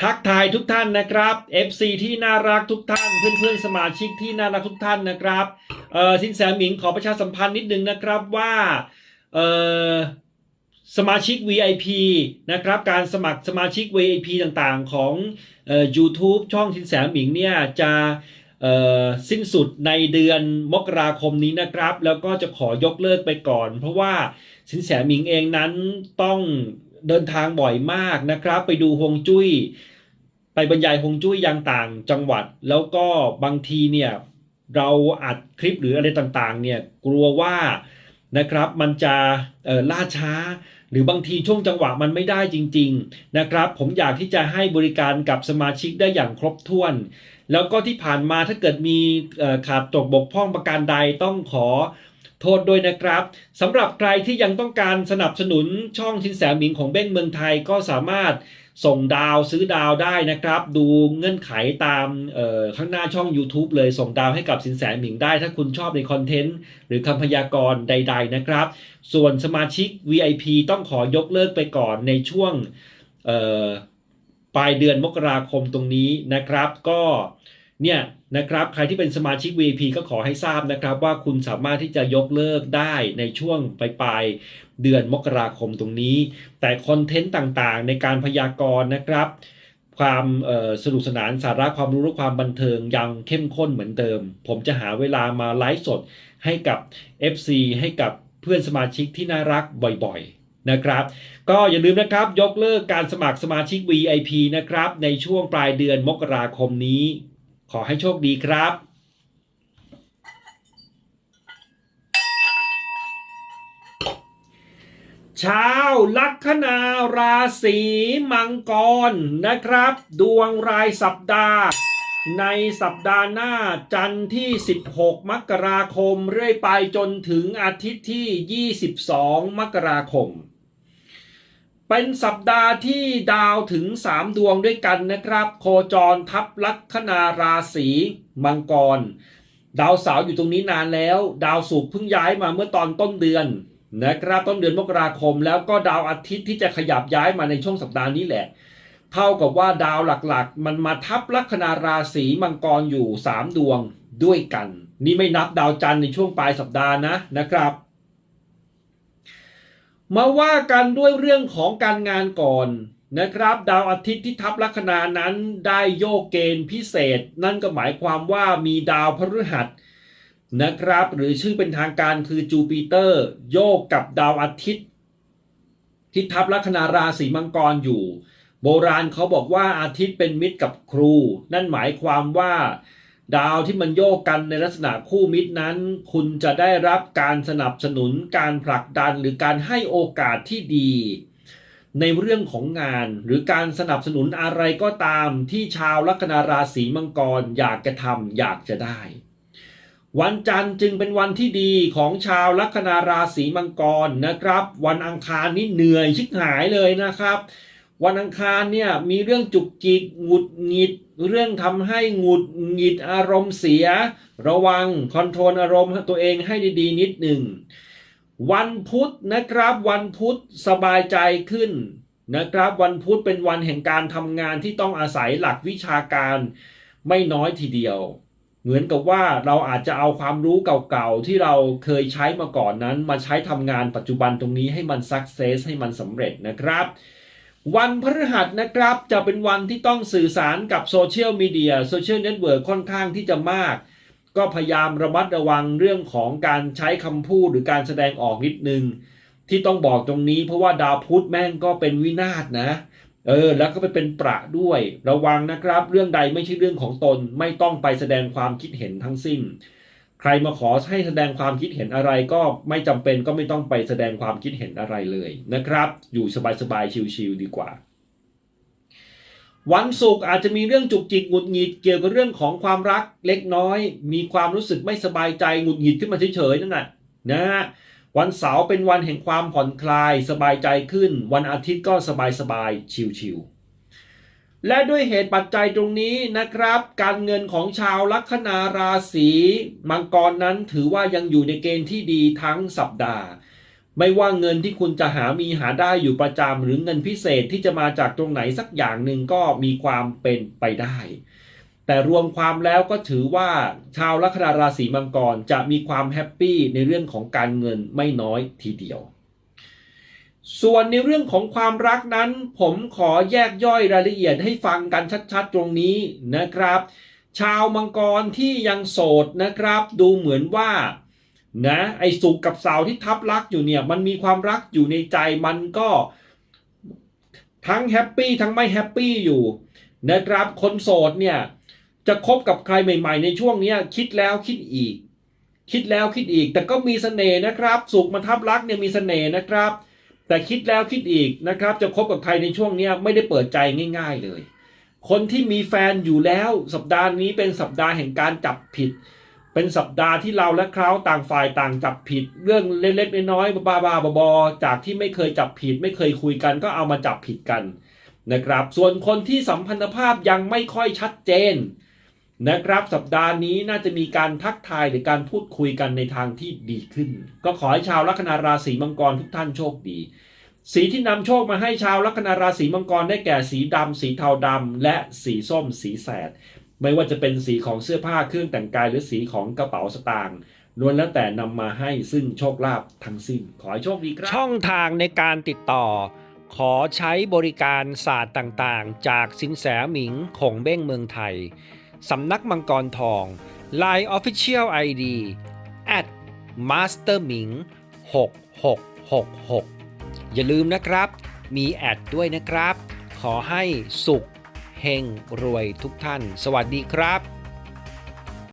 ทักทายทุกท่านนะครับ FC ที่น่ารักทุกท่าน เพื่อนๆสมาชิกที่น่ารักทุกท่านนะครับเอ่อสินแสหมิงขอประชาสัมพันธ์นิดนึงนะครับว่าเอ่อสมาชิก VIP นะครับการสมัครสมาชิก VIP ต่างๆ ของเอ่อ YouTube ช่องสินแสหมิงเนี่ยจะเอ่อสิ้นสุดในเดือนมกราคมนี้นะครับ แล้วก็จะขอยกเลิกไปก่อน เพราะว่าสินแสหมิงเองนั้นต้อง เดินทางบ่อยมากนะครับ ไปดูฮวงจุ้ย ไปบรรยายฮวงจุ้ยยังต่างจังหวัด แล้วก็บางทีเนี่ยเราอัดคลิปหรืออะไรต่างๆเนี่ยกลัวว่านะครับมันจะล่าช้า หรือบางทีช่วงจังหวะมันไม่ได้จริง ๆนะครับ ผมอยากที่จะให้บริการกับสมาชิกได้อย่างครบถ้วน แล้วก็ที่ผ่านมาถ้าเกิดมีขาดตกบกพร่องประการใดต้องขอ โทษด้วยนะครับสำหรับใครที่ยังต้องการสนับสนุนช่องชินแสหมิงของเบ้งเมืองไทยก็สามารถส่งดาวซื้อดาวได้นะครับ ดูเงื่อนไขตามข้างหน้าช่อง YouTube เลยส่งดาวให้กับสินแสหมิงได้ ถ้าคุณชอบในคอนเทนต์หรือคำพยากรณ์ใด ๆนะครับ ส่วนสมาชิก VIP ต้องขอยกเลิกไปก่อนในช่วงปลายเดือนมกราคมตรงนี้นะครับ ก็ เนี่ยนะครับใครที่เป็นสมาชิก VIP ก็ขอให้ทราบนะครับ ว่าคุณสามารถที่จะยกเลิกได้ในช่วงปลายปลายๆเดือนมกราคมตรงนี้ แต่คอนเทนต์ต่างๆ ในการพยากรณ์นะครับ ความสนุกสนานสาระความรู้และความบันเทิงยังเข้มข้นเหมือนเดิม ผมจะหาเวลามาไลฟ์สดให้กับ FC ให้กับเพื่อนสมาชิกที่น่ารักบ่อยๆนะครับ ก็อย่าลืมนะครับยกเลิกการสมัครสมาชิก VIP นะครับในช่วงปลายเดือนมกราคมนี้ ขอให้โชคดีครับชาวลัคนาราศีมังกรนะครับ ดวงรายสัปดาห์ ในสัปดาห์หน้าจันทร์ที่ 16 มกราคม เรื่อยไปจนถึงอาทิตย์ที่ 22 มกราคม เป็นสัปดาห์ที่ดาวถึง 3 ดวงด้วยกันนะครับ โคจรทับลัคนาราศีมังกร ดาวเสาร์อยู่ตรงนี้นานแล้ว ดาวศุกร์เพิ่งย้ายมาเมื่อตอนต้นเดือนนะครับต้นเดือนมกราคมแล้วก็ดาวอาทิตย์ที่จะขยับย้ายมาในช่วงสัปดาห์นี้แหละ เท่ากับว่าดาวหลักๆ มันมาทับลัคนาราศีมังกรอยู่ 3 ดวงด้วยกัน นี่ไม่นับดาวจันทร์ในช่วงปลายสัปดาห์นะนะครับ มาว่ากันด้วยเรื่องของการงานก่อนนะครับ ดาวอาทิตย์ที่ทับลัคนานั้นได้โยกเกณฑ์พิเศษ นั่นก็หมายความว่ามีดาวพฤหัสนะครับ หรือชื่อเป็นทางการคือจูปิเตอร์ โยกกับดาวอาทิตย์ ที่ทับลัคนาราศีมังกรอยู่ โบราณเขาบอกว่าอาทิตย์เป็นมิตรกับครู นั่นหมายความว่า ดาวที่มันโยกกันในลักษณะคู่มิตรนั้น คุณจะได้รับการสนับสนุนการผลักดันหรือการให้โอกาสที่ดี ในเรื่องของงานหรือการสนับสนุนอะไรก็ตามที่ชาวลัคนาราศีมังกรอยากจะทำอยากจะได้ วันจันทร์จึงเป็นวันที่ดีของชาวลัคนาราศีมังกรนะครับ วันอังคารนี่เหนื่อยชิบหายเลยนะครับ วันอังคารเนี่ยมีเรื่องจุกจิกหงุดหงิด เรื่องทำให้หงุดหงิดอารมณ์เสีย ระวังคอนโทรลอารมณ์ตัวเองให้ดีๆ นิดหนึ่งวันพุธนะครับวันพุธสบายใจขึ้นนะครับ วันพุธเป็นวันแห่งการทำงานที่ต้องอาศัยหลักวิชาการไม่น้อยทีเดียว เหมือนกับว่าเราอาจจะเอาความรู้เก่าๆที่เราเคยใช้มาก่อนนั้น มาใช้ทำงานปัจจุบันตรงนี้ให้มันสักเซสให้มันสำเร็จนะครับ วันพฤหัสนะครับจะเป็นวันที่ต้องสื่อสารกับโซเชียลมีเดียโซเชียลเน็ตเวิร์กค่อนข้างที่จะมาก ก็พยายามระมัดระวังเรื่องของการใช้คำพูดหรือการแสดงออกนิดนึง ที่ต้องบอกตรงนี้เพราะว่าดาวพุธแม่งก็เป็นวินาศนะ เออ แล้วก็ไปเป็นประด้วย ระวังนะครับ เรื่องใดไม่ใช่เรื่องของตนไม่ต้องไปแสดงความคิดเห็นทั้งสิ้น ใครมาขอให้แสดงความคิดเห็นอะไรก็ไม่จำเป็นก็ไม่ต้องไปแสดงความคิดเห็นอะไรเลยนะครับ อยู่สบายๆชิลๆดีกว่า วันศุกร์อาจจะมีเรื่องจุกจิกหงุดหงิดเกี่ยวกับเรื่องของความรักเล็กน้อย มีความรู้สึกไม่สบายใจหงุดหงิดขึ้นมาเฉยๆนั่นแหละนะฮะวันเสาร์เป็นวันแห่งความผ่อนคลายสบายใจขึ้น วันอาทิตย์ก็สบายๆชิลๆ และด้วยเหตุปัจจัยตรงนี้นะครับ การเงินของชาวลัคนาราศีมังกรนั้นถือว่ายังอยู่ในเกณฑ์ที่ดีทั้งสัปดาห์ ไม่ว่าเงินที่คุณจะหามีหาได้อยู่ประจำหรือเงินพิเศษที่จะมาจากตรงไหนสักอย่างหนึ่งก็มีความเป็นไปได้ แต่รวมความแล้วก็ถือว่าชาวลัคนาราศีมังกรจะมีความแฮปปี้ในเรื่องของการเงินไม่น้อยทีเดียว ส่วนในเรื่องของความรักนั้น ผมขอแยกย่อยรายละเอียดให้ฟังกันชัดๆ ตรงนี้นะครับ ชาวมังกรที่ยังโสดนะครับ ดูเหมือนว่านะไอ้สุกกับเสาที่ทับรักอยู่เนี่ย มันมีความรักอยู่ในใจมันก็ทั้งแฮปปี้ทั้งไม่แฮปปี้อยู่นะครับ คนโสดเนี่ย จะคบกับใครใหม่ ๆ ในช่วงนี้คิดแล้วคิดอีก คิดแล้วคิดอีก แต่ก็มีเสน่ห์นะครับ สุขมาทับรักเนี่ยมีเสน่ห์นะครับ แต่คิดแล้วคิดอีกนะครับ จะคบกับใครในช่วงนี้ไม่ได้เปิดใจง่าย ๆเลย คนที่มีแฟนอยู่แล้วสัปดาห์นี้เป็นสัปดาห์แห่งการจับผิด เป็นสัปดาห์ที่เราและเขาต่างฝ่ายต่างจับผิด เรื่องเล็กๆน้อยๆบ้าๆบอๆจากที่ไม่เคยจับผิด ไม่เคยคุยกันก็เอามาจับผิดกันนะครับ ส่วนคนที่สัมพันธภาพยังไม่ค่อยชัดเจน นะครับสัปดาห์นี้น่าจะมีการทักทายหรือการพูดคุยกันในทางที่ดีขึ้น ก็ขอให้ชาวลัคนาราศีมังกรทุกท่านโชคดี สีที่นำโชคมาให้ชาวลัคนาราศีมังกรได้แก่สีดำสีเทาดำและสีส้มสีแสด ไม่ว่าจะเป็นสีของเสื้อผ้าเครื่องแต่งกายหรือสีของกระเป๋าสตางค์ล้วนแล้วแต่นำมาให้ซึ่งโชคลาภทั้งสิ้น ขอให้โชคดีครับ ช่องทางในการติดต่อ ขอใช้บริการศาสตร์ต่างๆ จากสินแสหมิงคงเบ้งเมืองไทย สำนักมังกรทอง Line Official ID at master ming 6666 อย่าลืมนะครับ มีแอดด้วยนะครับ ขอให้สุขเฮงรวยทุกท่าน สวัสดีครับ